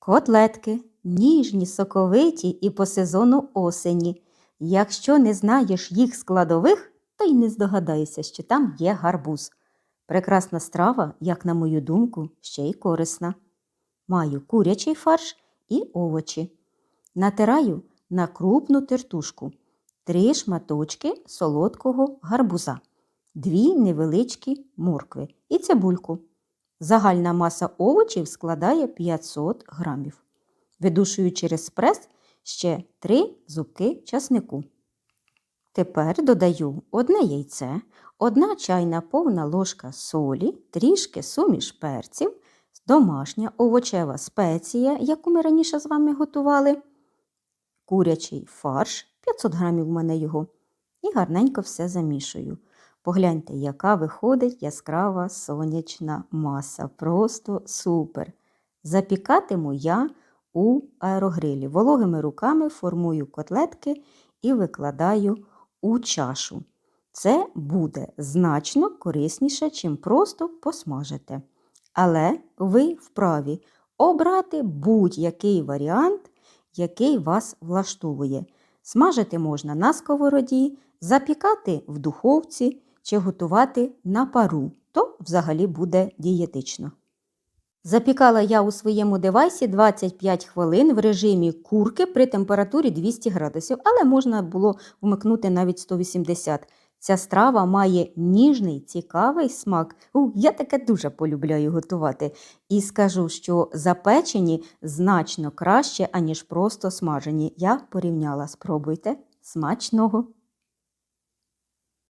Котлетки ніжні, соковиті і по сезону осені. Якщо не знаєш їх складових, то й не здогадаєшся, що там є гарбуз. Прекрасна страва, як на мою думку, ще й корисна. Маю курячий фарш і овочі. Натираю на крупну тертушку три шматочки солодкого гарбуза, дві невеличкі моркви і цибульку. Загальна маса овочів складає 500 грамів. Видушую через прес ще 3 зубки часнику. Тепер додаю одне яйце, одна чайна повна ложка солі, трішки суміш перців, домашня овочева спеція, яку ми раніше з вами готували, курячий фарш, 500 грамів в мене його, і гарненько все замішую. Погляньте, яка виходить яскрава сонячна маса. Просто супер. Запікатиму я у аерогрилі. Вологими руками формую котлетки і викладаю у чашу. Це буде значно корисніше, чим просто посмажити. Але ви вправі обрати будь-який варіант, який вас влаштовує. Смажити можна на сковороді, запікати в духовці чи готувати на пару, то взагалі буде дієтично. Запікала я у своєму девайсі 25 хвилин в режимі курки при температурі 200 градусів, але можна було вмикнути навіть 180. Ця страва має ніжний, цікавий смак. У, я таке дуже полюбляю готувати. І скажу, що запечені значно краще, аніж просто смажені. Я порівняла. Спробуйте. Смачного!